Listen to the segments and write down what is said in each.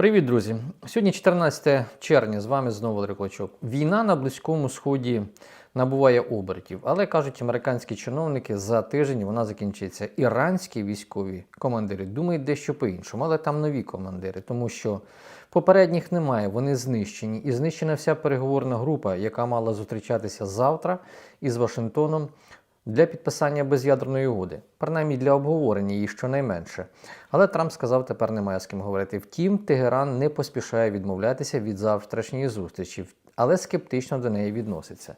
Привіт, друзі! Сьогодні 14 червня. З вами знову Валерій Клочок. Війна на Близькому Сході набуває обертів, але кажуть американські чиновники, за тиждень вона закінчиться. Іранські військові командири думають дещо по-іншому, але там нові командири, тому що попередніх немає, вони знищені. І знищена вся переговорна група, яка мала зустрічатися завтра із Вашингтоном для підписання без'ядерної угоди, принаймні для обговорення її щонайменше. Але Трамп сказав, тепер немає з ким говорити. Втім, Тегеран не поспішає відмовлятися від завтрашньої зустрічі, але скептично до неї відноситься.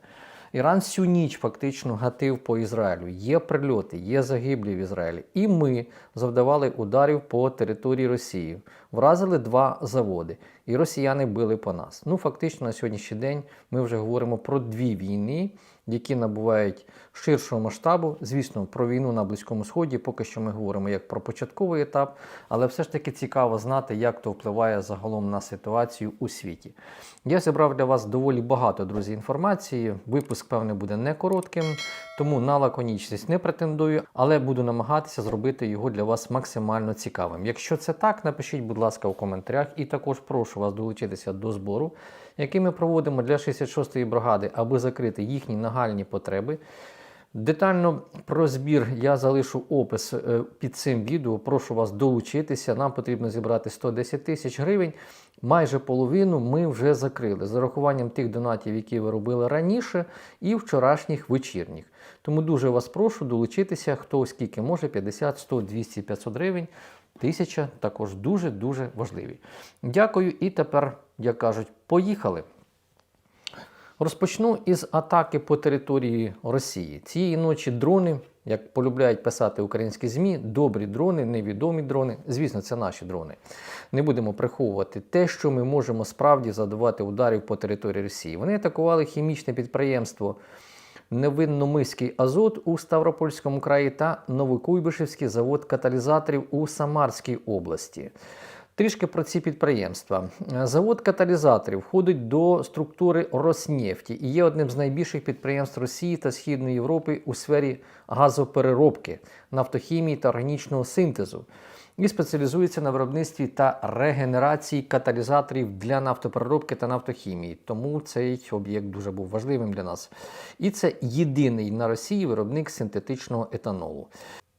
Іран всю ніч фактично гатив по Ізраїлю. Є прильоти, є загиблі в Ізраїлі. І ми завдавали ударів по території Росії. Вразили два заводи, і росіяни били по нас. Ну, фактично, на сьогоднішній день ми вже говоримо про дві війни, які набувають ширшого масштабу. Звісно, про війну на Близькому Сході. Поки що ми говоримо як про початковий етап, але все ж таки цікаво знати, як то впливає загалом на ситуацію у світі. Я зібрав для вас доволі багато, друзі, інформації. Випуск, певне, буде не коротким, тому на лаконічність не претендую, але буду намагатися зробити його для вас максимально цікавим. Якщо це так, напишіть, будь ласка, у коментарях, і також прошу вас долучитися до збору, який ми проводимо для 66-ї бригади, аби закрити їхні нагальні потреби. Детально про збір я залишу опис е, під цим відео. Прошу вас долучитися. Нам потрібно зібрати 110 тисяч гривень. Майже половину ми вже закрили з урахуванням тих донатів, які ви робили раніше, і вчорашніх вечірніх. Тому дуже вас прошу долучитися, хто скільки може, 50, 100, 200, 500 гривень. Тисяча також дуже-дуже важливі. Дякую. І тепер, як кажуть, поїхали. Розпочну із атаки по території Росії. Цієї ночі дрони, як полюбляють писати українські ЗМІ, добрі дрони, невідомі дрони. Звісно, це наші дрони. Не будемо приховувати те, що ми можемо справді задавати ударів по території Росії. Вони атакували хімічне підприємство Невинномиський Азот у Ставропольському краї та Новокуйбишевський завод каталізаторів у Самарській області. Трішки про ці підприємства. Завод каталізаторів входить до структури Роснефті і є одним з найбільших підприємств Росії та Східної Європи у сфері газопереробки, нафтохімії та органічного синтезу. І спеціалізується на виробництві та регенерації каталізаторів для нафтопереробки та нафтохімії. Тому цей об'єкт дуже був важливим для нас. І це єдиний на Росії виробник синтетичного етанолу.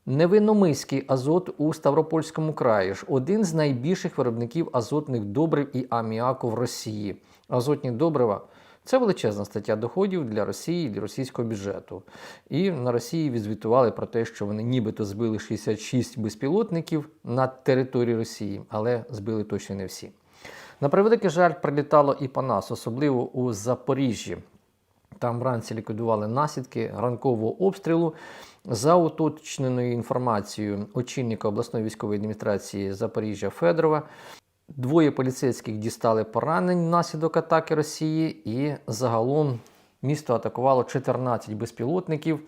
Невинномиський азот у Ставропольському краї ж один з найбільших виробників азотних добрив і аміаку в Росії. Азотні добрива це величезна стаття доходів для Росії для російського бюджету. І на Росії відзвітували про те, що вони нібито збили 66 безпілотників на території Росії, але збили точно не всі. На превеликий жаль, прилітало і по нас, особливо у Запоріжжі. Там вранці ліквідували наслідки ранкового обстрілу. За уточненою інформацією очільника обласної військової адміністрації Запоріжжя Федорова, двоє поліцейських дістали поранень внаслідок атаки Росії, і загалом місто атакувало 14 безпілотників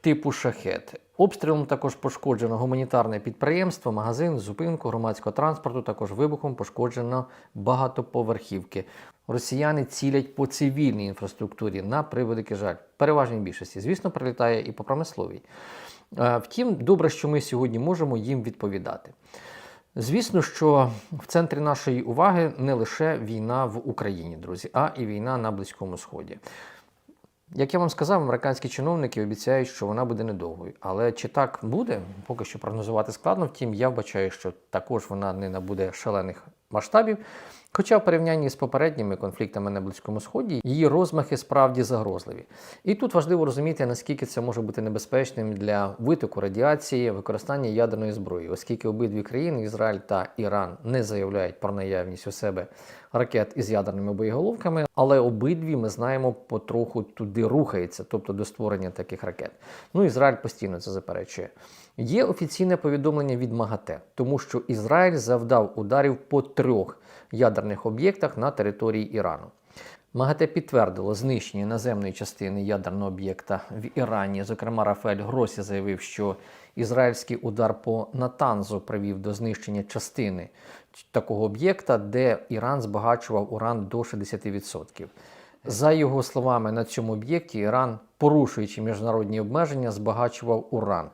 типу шахет. Обстрілом також пошкоджено гуманітарне підприємство, магазин, зупинку громадського транспорту. Також вибухом пошкоджено багатоповерхівки. Росіяни цілять по цивільній інфраструктурі на превеликий жаль. Переважній більшості, звісно, прилітає і по промисловій. Е, Втім, добре, що ми сьогодні можемо їм відповідати. Звісно, що в центрі нашої уваги не лише війна в Україні, друзі, а і війна на Близькому Сході. Як я вам сказав, американські чиновники обіцяють, що вона буде недовгою. Але чи так буде, поки що прогнозувати складно. Втім, я вбачаю, що також вона не набуде шалених масштабів. Хоча в порівнянні з попередніми конфліктами на Близькому Сході її розмахи справді загрозливі. І тут важливо розуміти, наскільки це може бути небезпечним для витоку радіації, використання ядерної зброї, оскільки обидві країни, Ізраїль та Іран, не заявляють про наявність у себе ракет із ядерними боєголовками, але обидві ми знаємо потроху туди рухається, тобто до створення таких ракет. Ну Ізраїль постійно це заперечує. Є офіційне повідомлення від МАГАТЕ, тому що Ізраїль завдав ударів по трьох ядерних об'єктах на території Ірану. МАГАТЕ підтвердило знищення наземної частини ядерного об'єкта в Ірані. Зокрема, Рафаель Гросі заявив, що ізраїльський удар по Натанзу привів до знищення частини такого об'єкта, де Іран збагачував уран до 60%. За його словами, на цьому об'єкті Іран, порушуючи міжнародні обмеження, збагачував уран.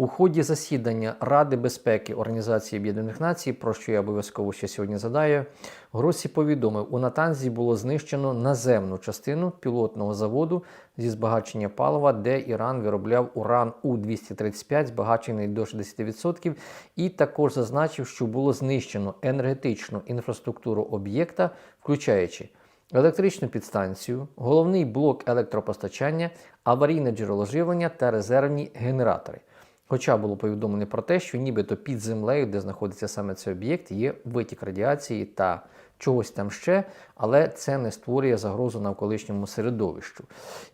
У ході засідання Ради безпеки Організації Об'єднаних Націй, про що я обов'язково ще сьогодні задаю, Гросі повідомив, у Натанзі було знищено наземну частину пілотного заводу зі збагачення палива, де Іран виробляв уран У-235, збагачений до 60%, і також зазначив, що було знищено енергетичну інфраструктуру об'єкта, включаючи електричну підстанцію, головний блок електропостачання, аварійне джерело живлення та резервні генератори. Хоча було повідомлено про те, що нібито під землею, де знаходиться саме цей об'єкт, є витік радіації та чогось там ще, але це не створює загрозу навколишньому середовищу.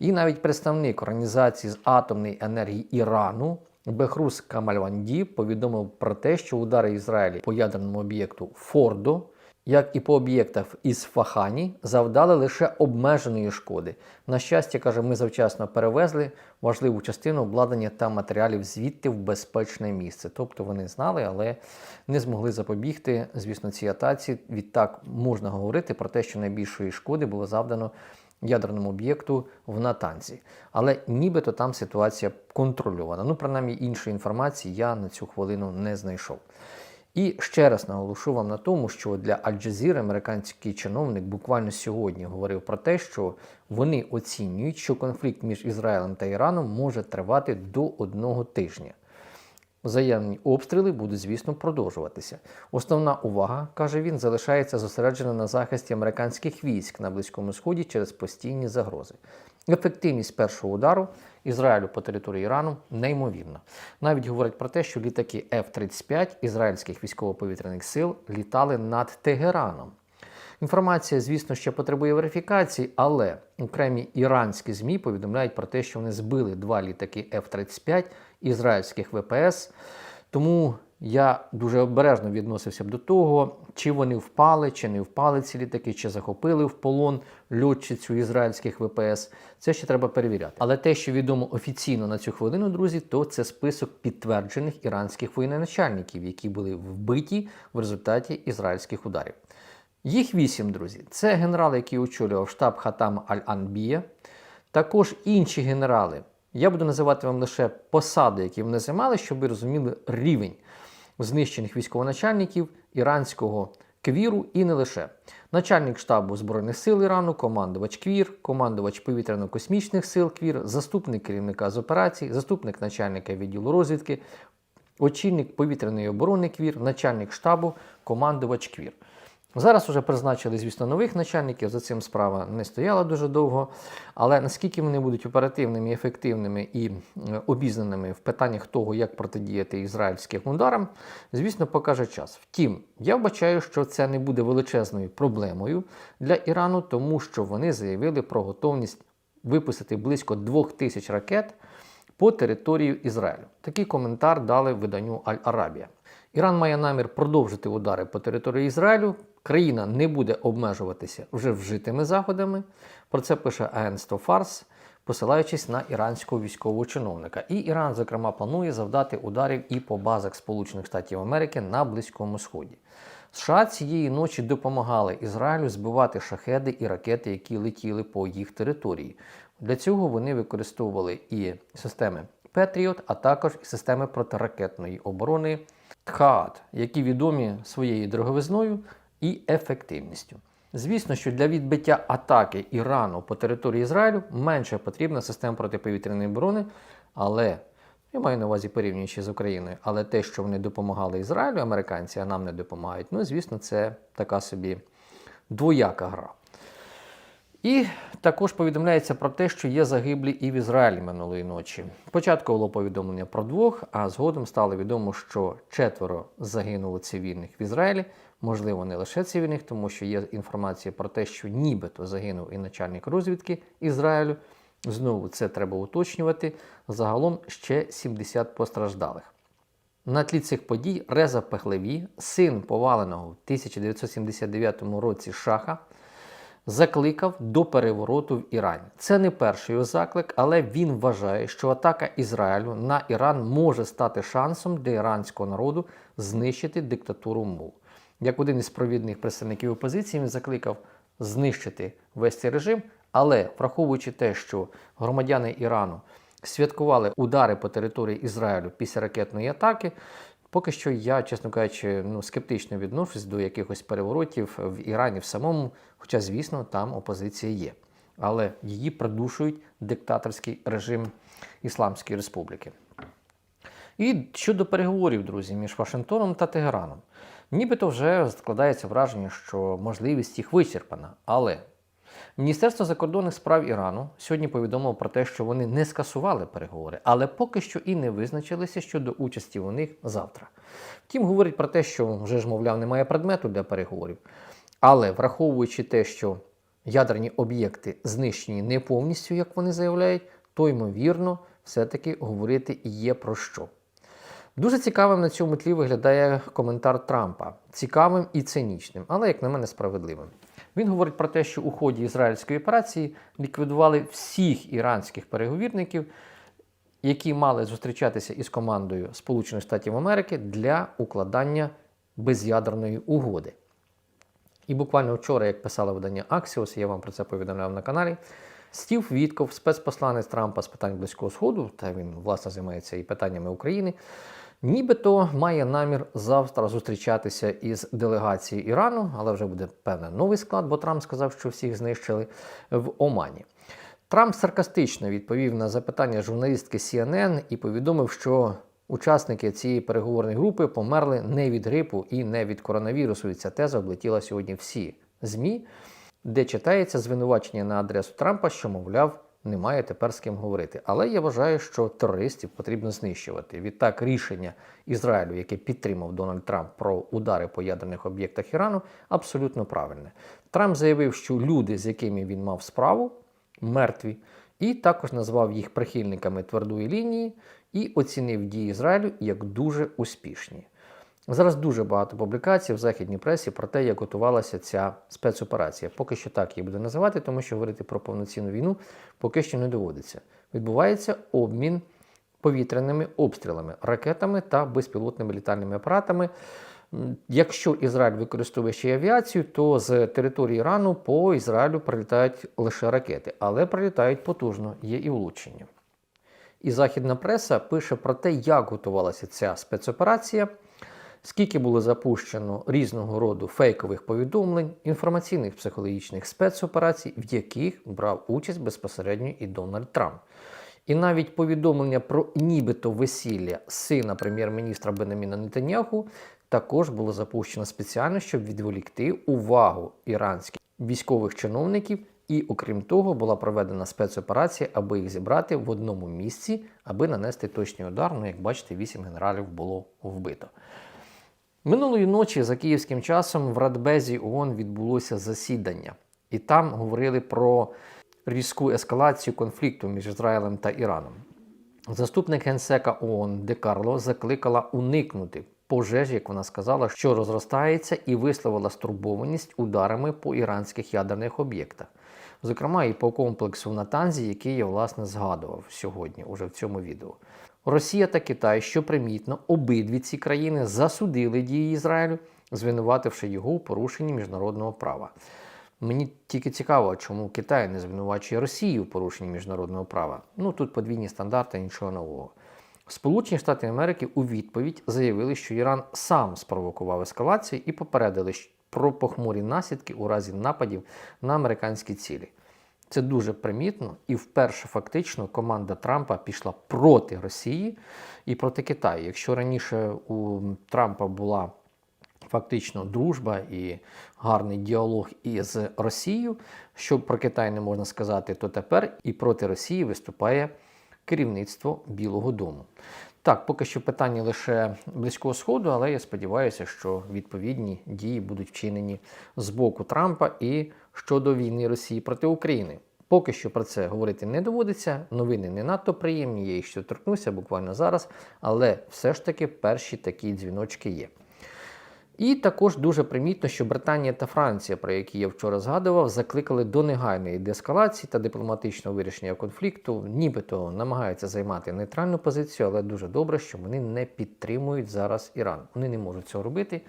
І навіть представник організації з атомної енергії Ірану. Бехрус Камальванді повідомив про те, що удари Ізраїлі по ядерному об'єкту Фордо як і по об'єктах із Фахані, завдали лише обмеженої шкоди. На щастя, каже, ми завчасно перевезли важливу частину обладнання та матеріалів звідти в безпечне місце. Тобто вони знали, але не змогли запобігти, звісно, цій атаці. Відтак можна говорити про те, що найбільшої шкоди було завдано ядерному об'єкту в Натанзі. Але нібито там ситуація контрольована. Ну, принаймні, іншої інформації я на цю хвилину не знайшов. І ще раз наголошу вам на тому, що для Аль-Джазіри американський чиновник буквально сьогодні говорив про те, що вони оцінюють, що конфлікт між Ізраїлем та Іраном може тривати до одного тижня. Взаємні обстріли будуть, звісно, продовжуватися. Основна увага, каже він, залишається зосереджена на захисті американських військ на Близькому Сході через постійні загрози. Ефективність першого удару Ізраїлю по території Ірану неймовірна. Навіть говорять про те, що літаки F-35 ізраїльських військово-повітряних сил літали над Тегераном. Інформація, звісно, ще потребує верифікації, але окремі іранські ЗМІ повідомляють про те, що вони збили два літаки F-35 ізраїльських ВПС. Тому я дуже обережно відносився б до того, чи вони впали, чи не впали ці літаки, чи захопили в полон льотчицю ізраїльських ВПС. Це ще треба перевіряти. Але те, що відомо офіційно на цю хвилину, друзі, то це список підтверджених іранських воєначальників, які були вбиті в результаті ізраїльських ударів. Їх вісім, друзі. Це генерал, який очолював штаб Хатам Аль-Анбія, також інші генерали. Я буду називати вам лише посади, які вони займали, щоб ви розуміли рівень знищених військовоначальників іранського квіру і не лише. Начальник штабу Збройних сил Ірану, командувач Квір, командувач повітряно-космічних сил Квір, заступник керівника з операцій, заступник начальника відділу розвідки, очільник повітряної оборони Квір, начальник штабу, командувач Квір. Зараз вже призначили, звісно, нових начальників. За цим справа не стояла дуже довго. Але наскільки вони будуть оперативними, ефективними і е, обізнаними в питаннях того, як протидіяти ізраїльським ударам, звісно, покаже час. Втім, я вбачаю, що це не буде величезною проблемою для Ірану, тому що вони заявили про готовність випустити близько двох тисяч ракет по території Ізраїлю. Такий коментар дали виданню Аль-Арабія. Іран має намір продовжити удари по території Ізраїлю. Країна не буде обмежуватися вже вжитими заходами. Про це пише агентство Фарс, посилаючись на іранського військового чиновника. І Іран, зокрема, планує завдати ударів і по базах Сполучених Штатів Америки на Близькому Сході. США цієї ночі допомагали Ізраїлю збивати шахеди і ракети, які летіли по їх території. Для цього вони використовували і системи Петріот, а також і системи протиракетної оборони ТХААТ, які відомі своєю дороговизною і ефективністю. Звісно, що для відбиття атаки Ірану по території Ізраїлю менше потрібна система протиповітряної оборони, але я маю на увазі порівнюючи з Україною, але те, що вони допомагали Ізраїлю, американці, а нам не допомагають, ну, звісно, це така собі двояка гра. І також повідомляється про те, що є загиблі і в Ізраїлі минулої ночі. Спочатку було повідомлення про двох, а згодом стало відомо, що четверо загинуло цивільних в Ізраїлі. Можливо, не лише цивільних, тому що є інформація про те, що нібито загинув і начальник розвідки Ізраїлю. Знову це треба уточнювати. Загалом ще 70 постраждалих. На тлі цих подій Реза Пехлеві, син поваленого в 1979 році шаха, закликав до перевороту в Ірані. Це не перший заклик, але він вважає, що атака Ізраїлю на Іран може стати шансом для іранського народу знищити диктатуру МУ. Як один із провідних представників опозиції, він закликав знищити весь цей режим, але враховуючи те, що громадяни Ірану святкували удари по території Ізраїлю після ракетної атаки. Поки що я, чесно кажучи, ну, скептично відношусь до якихось переворотів в Ірані в самому, хоча, звісно, там опозиція є. Але її придушують диктаторський режим Ісламської Республіки. І щодо переговорів, друзі, між Вашингтоном та Тегераном. Нібито вже складається враження, що можливість їх вичерпана. Але Міністерство закордонних справ Ірану сьогодні повідомило про те, що вони не скасували переговори, але поки що і не визначилися щодо участі у них завтра. Втім, говорять про те, що вже ж, мовляв, немає предмету для переговорів. Але враховуючи те, що ядерні об'єкти знищені не повністю, як вони заявляють, то ймовірно, все-таки говорити є про що. Дуже цікавим на цьому тлі виглядає коментар Трампа. Цікавим і цинічним, але, як на мене, справедливим. Він говорить про те, що у ході ізраїльської операції ліквідували всіх іранських переговірників, які мали зустрічатися із командою Сполучених Штатів Америки для укладання без'ядерної угоди. І буквально вчора, як писало видання Axios, я вам про це повідомляв на каналі. Стів Вітков, спецпосланець Трампа з питань Близького Сходу, та він власне займається і питаннями України, нібито має намір завтра зустрічатися із делегацією Ірану, але вже буде певний новий склад, бо Трамп сказав, що всіх знищили в Омані. Трамп саркастично відповів на запитання журналістки CNN і повідомив, що учасники цієї переговорної групи померли не від грипу і не від коронавірусу. І ця теза облетіла сьогодні всі ЗМІ, де читається звинувачення на адресу Трампа, що, мовляв, немає тепер з ким говорити. Але я вважаю, що терористів потрібно знищувати. Відтак, рішення Ізраїлю, яке підтримав Дональд Трамп про удари по ядерних об'єктах Ірану, абсолютно правильне. Трамп заявив, що люди, з якими він мав справу, мертві, і також назвав їх прихильниками твердої лінії і оцінив дії Ізраїлю як дуже успішні. Зараз дуже багато публікацій в західній пресі про те, як готувалася ця спецоперація. Поки що так її буде називати, тому що говорити про повноцінну війну поки що не доводиться. Відбувається обмін повітряними обстрілами, ракетами та безпілотними літальними апаратами. Якщо Ізраїль використовує ще авіацію, то з території Ірану по Ізраїлю прилітають лише ракети, але прилітають потужно, є і влучення. І західна преса пише про те, як готувалася ця спецоперація, скільки було запущено різного роду фейкових повідомлень, інформаційних психологічних спецоперацій, в яких брав участь безпосередньо і Дональд Трамп. І навіть повідомлення про нібито весілля сина прем'єр-міністра Бенаміна Нетаньяху також було запущено спеціально, щоб відволікти увагу іранських військових чиновників. І окрім того, була проведена спецоперація, аби їх зібрати в одному місці, аби нанести точний удар. Ну, як бачите, вісім генералів було вбито. Минулої ночі за київським часом в Радбезі ООН відбулося засідання, і там говорили про різку ескалацію конфлікту між Ізраїлем та Іраном. Заступник генсека ООН Де Карло закликала уникнути пожежі, як вона сказала, що розростається, і висловила стурбованість ударами по іранських ядерних об'єктах. Зокрема, і по комплексу в Натанзі, який я власне згадував сьогодні, уже в цьому відео. Росія та Китай, що примітно, обидві ці країни засудили дії Ізраїлю, звинувативши його у порушенні міжнародного права. Мені тільки цікаво, чому Китай не звинувачує Росію у порушенні міжнародного права. Ну тут подвійні стандарти, нічого нового. Сполучені Штати Америки у відповідь заявили, що Іран сам спровокував ескалацію і попередили про похмурі наслідки у разі нападів на американські цілі. Це дуже примітно, і вперше фактично команда Трампа пішла проти Росії і проти Китаю. Якщо раніше у Трампа була фактично дружба і гарний діалог із Росією, що про Китай не можна сказати, то тепер і проти Росії виступає керівництво Білого Дому. Так, поки що питання лише близького сходу, але я сподіваюся, що відповідні дії будуть вчинені з боку Трампа і щодо війни Росії проти України. Поки що про це говорити не доводиться. Новини не надто приємні, я їх ще торкнуся буквально зараз, але все ж таки перші такі дзвіночки є. І також дуже примітно, що Британія та Франція, про які я вчора згадував, закликали до негайної деескалації та дипломатичного вирішення конфлікту, нібито намагаються займати нейтральну позицію, але дуже добре, що вони не підтримують зараз Іран. Вони не можуть цього робити.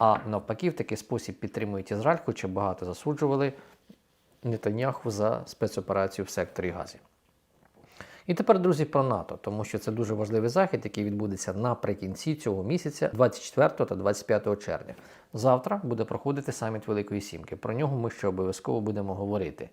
А навпаки, в такий спосіб підтримують Ізраїль, хоча багато засуджували Нетаньяху за спецоперацію в секторі Газі. І тепер, друзі, про НАТО, тому що це дуже важливий захід, який відбудеться наприкінці цього місяця, 24 та 25 червня. Завтра буде проходити саміт Великої Сімки. Про нього ми ще обов'язково будемо говорити.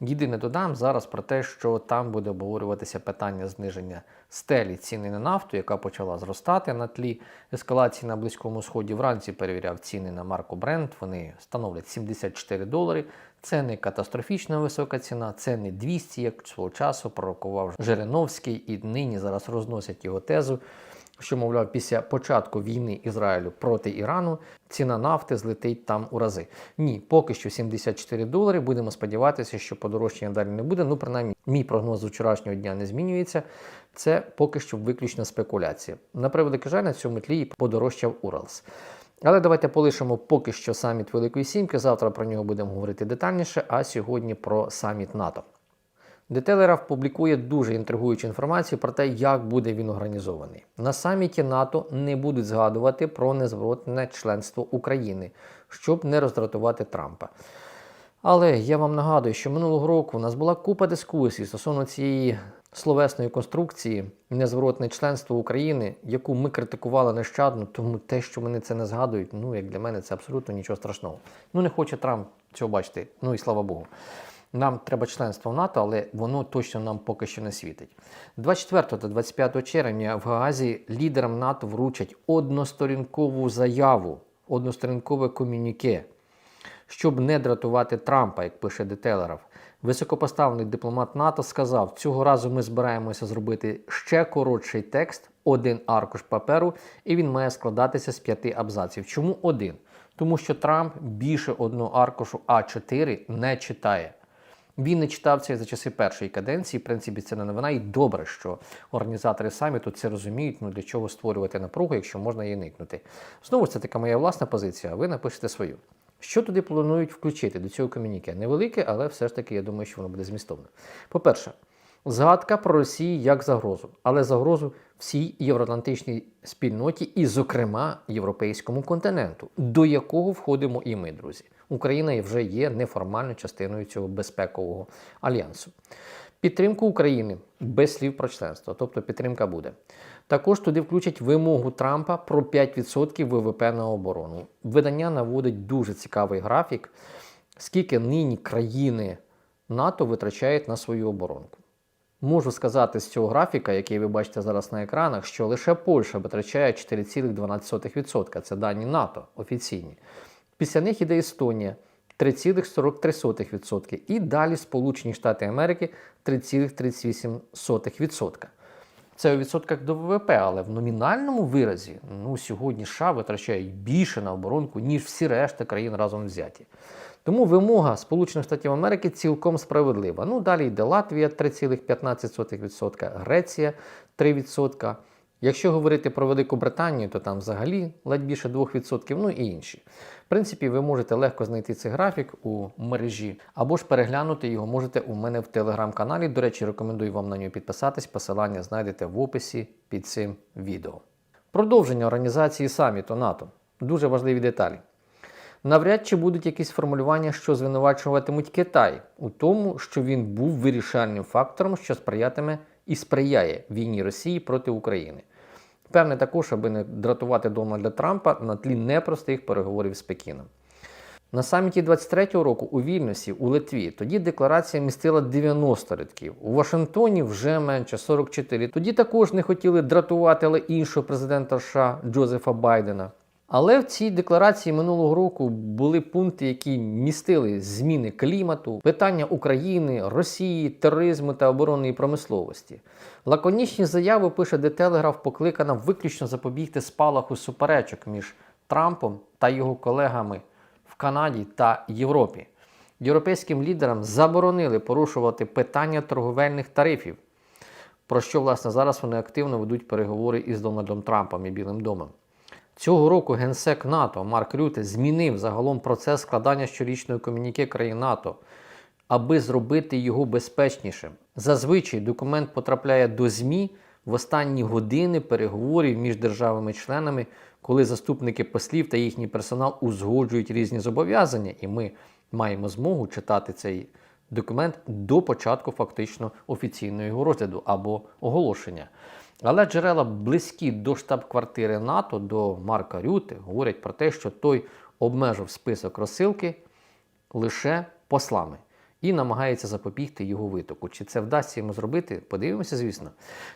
Єдине додам зараз про те, що там буде обговорюватися питання зниження стелі ціни на нафту, яка почала зростати на тлі ескалації на Близькому Сході. Вранці перевіряв ціни на марку Brent, Вони становлять 74 долари. Це не катастрофічно висока ціна, це не 200, як свого часу пророкував Жириновський, і нині зараз розносять його тезу, що, мовляв, після початку війни Ізраїлю проти Ірану ціна нафти злетить там у рази. Ні, поки що 74 долари. Будемо сподіватися, що подорожчання далі не буде. Ну, принаймні, мій прогноз з вчорашнього дня не змінюється. Це поки що виключно спекуляція. На превеликий жаль, на цьому тлі подорожчав Уралс. Але давайте полишимо поки що саміт Великої Сімки. Завтра про нього будемо говорити детальніше, а сьогодні про саміт НАТО. Детелерав публікує дуже інтригуючу інформацію про те, як буде він організований. На саміті НАТО не будуть згадувати про незворотне членство України, щоб не роздратувати Трампа. Але я вам нагадую, що минулого року у нас була купа дискусій стосовно цієї словесної конструкції незворотне членство України, яку ми критикували нещадно, тому те, що вони це не згадують, ну як для мене це абсолютно нічого страшного. Ну не хоче Трамп цього бачити, ну і слава Богу. Нам треба членство в НАТО, але воно точно нам поки що не світить. 24 та 25 червня в Гаазі лідерам НАТО вручать односторінкову заяву, односторінкове комюніке, щоб не дратувати Трампа, як пише Детелеров. Високопоставлений дипломат НАТО сказав: цього разу ми збираємося зробити ще коротший текст, один аркуш паперу, і він має складатися з п'яти абзаців. Чому один? Тому що Трамп більше одного аркушу А4 не читає. Він не читав це за часи першої каденції. В принципі, це не новина, і добре, що організатори саміту це розуміють. Ну для чого створювати напругу, якщо можна її никнути. Знову це така моя власна позиція. а Ви напишете свою. Що туди планують включити до цього комюніке? Невелике, але все ж таки я думаю, що воно буде змістовне. По-перше, згадка про Росію як загрозу, але загрозу всій євроатлантичній спільноті і, зокрема, європейському континенту, до якого входимо і ми, друзі. Україна вже є неформальною частиною цього безпекового альянсу. Підтримку України без слів про членство, тобто підтримка буде. Також туди включать вимогу Трампа про 5% ВВП на оборону. Видання наводить дуже цікавий графік, скільки нині країни НАТО витрачають на свою оборонку. Можу сказати з цього графіка, який ви бачите зараз на екранах, що лише Польща витрачає 4,12%. Це дані НАТО офіційні. Після них іде Естонія 3,43%. І далі Сполучені Штати Америки 3,38%. Це у відсотках до ВВП, але в номінальному виразі ну, сьогодні США витрачають більше на оборонку, ніж всі решта країн разом взяті. Тому вимога Сполучених Штатів Америки цілком справедлива. Ну, далі йде Латвія 3,15%, Греція 3%. Якщо говорити про Велику Британію, то там взагалі ледь більше 2%, ну і інші. Принципі, ви можете легко знайти цей графік у мережі, або ж переглянути його можете у мене в телеграм-каналі. До речі, рекомендую вам на нього підписатись. Посилання знайдете в описі під цим відео. Продовження організації саміту НАТО. Дуже важливі деталі. Навряд чи будуть якісь формулювання, що звинувачуватимуть Китай у тому, що він був вирішальним фактором, що сприятиме і сприяє війні Росії проти України. Певне також, аби не дратувати Дональда Трампа на тлі непростих переговорів з Пекіном. На саміті 23-го року у Вільнюсі, у Литві, тоді декларація містила 90 рядків. У Вашингтоні вже менше 44. Тоді також не хотіли дратувати але іншого президента США Джозефа Байдена. Але в цій декларації минулого року були пункти, які містили зміни клімату, питання України, Росії, тероризму та оборонної промисловості. Лаконічні заяви пише де Телеграф покликана виключно запобігти спалаху суперечок між Трампом та його колегами в Канаді та Європі. Європейським лідерам заборонили порушувати питання торговельних тарифів, про що власне зараз вони активно ведуть переговори із Дональдом Трампом і Білим домом. Цього року генсек НАТО Марк Рюте змінив загалом процес складання щорічної комюніке країн НАТО, аби зробити його безпечнішим. Зазвичай документ потрапляє до ЗМІ в останні години переговорів між державами-членами, коли заступники послів та їхній персонал узгоджують різні зобов'язання, і ми маємо змогу читати цей документ до початку фактично офіційного його розгляду або оголошення. Але джерела близькі до штаб-квартири НАТО, до Марка Рюти, говорять про те, що той обмежив список розсилки лише послами і намагається запобігти його витоку. Чи це вдасться йому зробити? Подивимося, звісно.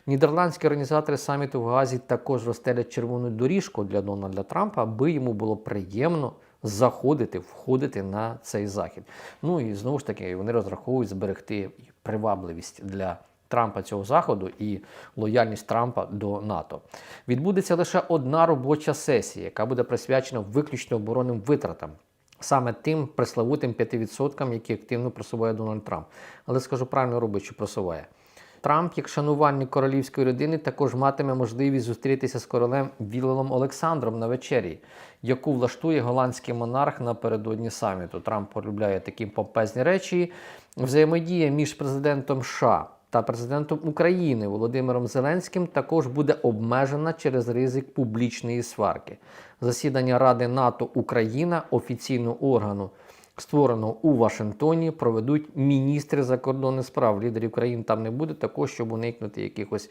Нідерландські організатори саміту в Газі також розстелять червону доріжку для Дональда Трампа, аби йому було приємно заходити, входити на цей захід. Ну і знову ж таки вони розраховують зберегти привабливість для. Трампа цього заходу і лояльність Трампа до НАТО. Відбудеться лише одна робоча сесія, яка буде присвячена виключно оборонним витратам, саме тим пресловутим 5%, які активно просуває Дональд Трамп. Але скажу правильно робить, що просуває. Трамп, як шанувальник королівської родини, також матиме можливість зустрітися з королем Вілелом Олександром на вечері, яку влаштує голландський монарх напередодні саміту. Трамп полюбляє такі помпезні речі. Взаємодія між президентом США та президентом України Володимиром Зеленським також буде обмежена через ризик публічної сварки. Засідання Ради НАТО Україна офіційного органу. Створеного у Вашингтоні проведуть міністри закордонних справ. Лідерів країн там не буде, також щоб уникнути якихось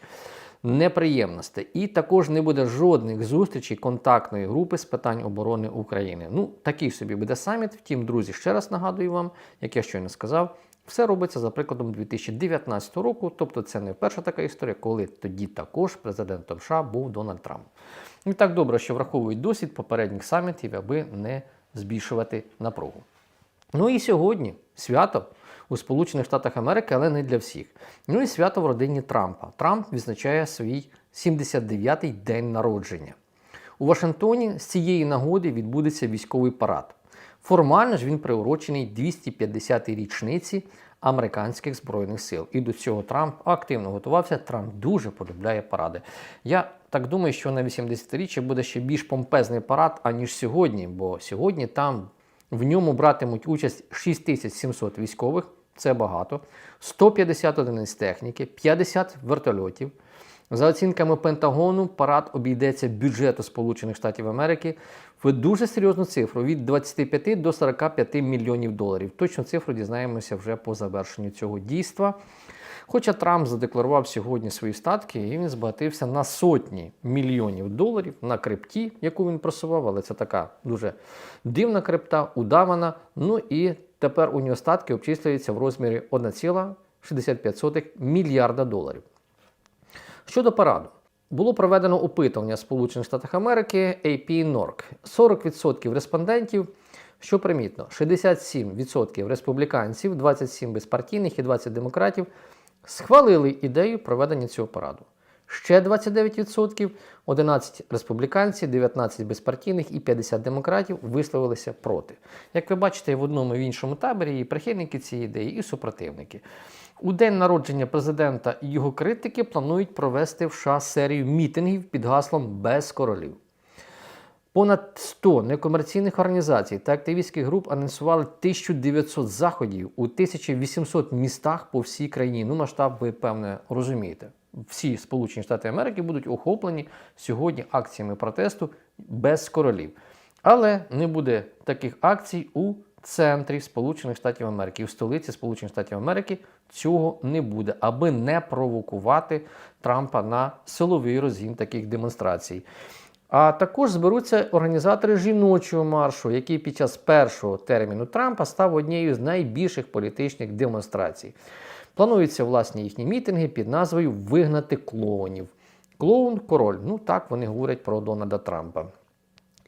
неприємностей. І також не буде жодних зустрічей контактної групи з питань оборони України. Ну, такий собі буде саміт. Втім, друзі, ще раз нагадую вам, як я щойно сказав, все робиться за прикладом 2019 року. Тобто, це не перша така історія, коли тоді також президентом США був Дональд Трамп. І так добре, що враховують досвід попередніх самітів, аби не збільшувати напругу. Ну і сьогодні свято у Сполучених Штатах Америки, але не для всіх. Ну і свято в родині Трампа. Трамп відзначає свій 79-й день народження. У Вашингтоні з цієї нагоди відбудеться військовий парад. Формально ж він приурочений 250-й річниці американських збройних сил. І до цього Трамп активно готувався. Трамп дуже полюбляє паради. Я так думаю, що на 80-річчя буде ще більш помпезний парад, аніж сьогодні, бо сьогодні там в ньому братимуть участь 6700 військових, це багато, 150 одиниць техніки, 50 вертольотів. За оцінками Пентагону, парад обійдеться бюджету Сполучених Штатів Америки в дуже серйозну цифру від 25 до 45 мільйонів доларів. Точну цифру дізнаємося вже по завершенню цього дійства. Хоча Трамп задекларував сьогодні свої статки, і він збагатився на сотні мільйонів доларів на крипті, яку він просував, але це така дуже дивна крипта, удавана. Ну і тепер у нього статки обчислюються в розмірі 1,65 мільярда доларів. Щодо параду. Було проведено опитування Сполучених Штатах Америки AP NORC. 40% респондентів, що примітно, 67% республіканців, 27 безпартійних і 20 демократів схвалили ідею проведення цього параду. Ще 29%, 11 республіканців, 19 безпартійних і 50 демократів висловилися проти. Як ви бачите, в одному і в іншому таборі і прихильники цієї ідеї, і супротивники. У день народження президента і його критики планують провести в США серію мітингів під гаслом Без королів. Понад 100 некомерційних організацій та активістських груп анонсували 1900 заходів у 1800 містах по всій країні. Ну, масштаб, ви певне розумієте. Всі Сполучені Штати Америки будуть охоплені сьогодні акціями протесту без королів. Але не буде таких акцій у центрі Сполучених Штатів Америки. В столиці Сполучених Штатів Америки цього не буде, аби не провокувати Трампа на силовий розгін таких демонстрацій. А також зберуться організатори жіночого маршу, який під час першого терміну Трампа став однією з найбільших політичних демонстрацій. Плануються власні їхні мітинги під назвою Вигнати клоунів. Клоун король. Ну так вони говорять про Дональда Трампа.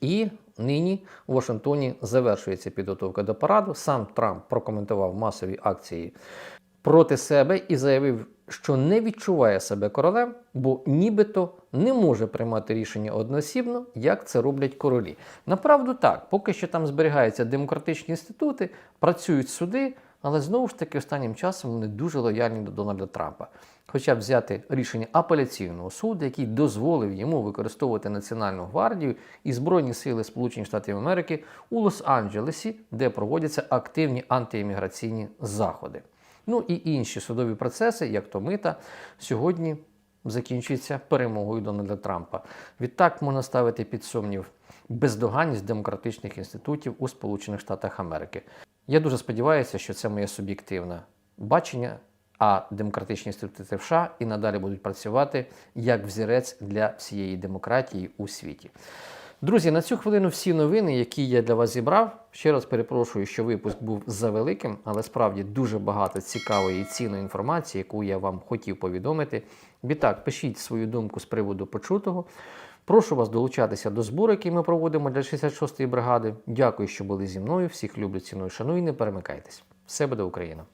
І нині у Вашингтоні завершується підготовка до параду. Сам Трамп прокоментував масові акції проти себе і заявив, що не відчуває себе королем, бо нібито не може приймати рішення одноосібно, як це роблять королі. Направду так, поки що там зберігаються демократичні інститути, працюють суди, але знову ж таки останнім часом вони дуже лояльні до Дональда Трампа. Хоча б взяти рішення апеляційного суду, який дозволив йому використовувати Національну гвардію і Збройні сили Сполучених Штатів Америки у Лос-Анджелесі, де проводяться активні антиімміграційні заходи. Ну і інші судові процеси, як то мита, сьогодні закінчуються перемогою Дональда Трампа. Відтак можна ставити під сумнів бездоганність демократичних інститутів у Сполучених Штатах Америки. Я дуже сподіваюся, що це моє суб'єктивне бачення, а демократичні інститути США і надалі будуть працювати як взірець для всієї демократії у світі. Друзі, на цю хвилину всі новини, які я для вас зібрав. Ще раз перепрошую, що випуск був завеликим, але справді дуже багато цікавої і цінної інформації, яку я вам хотів повідомити. Відтак, пишіть свою думку з приводу почутого. Прошу вас долучатися до збору, який ми проводимо для 66-ї бригади. Дякую, що були зі мною. Всіх люблю, ціную, шаную і не перемикайтесь. Все буде Україна!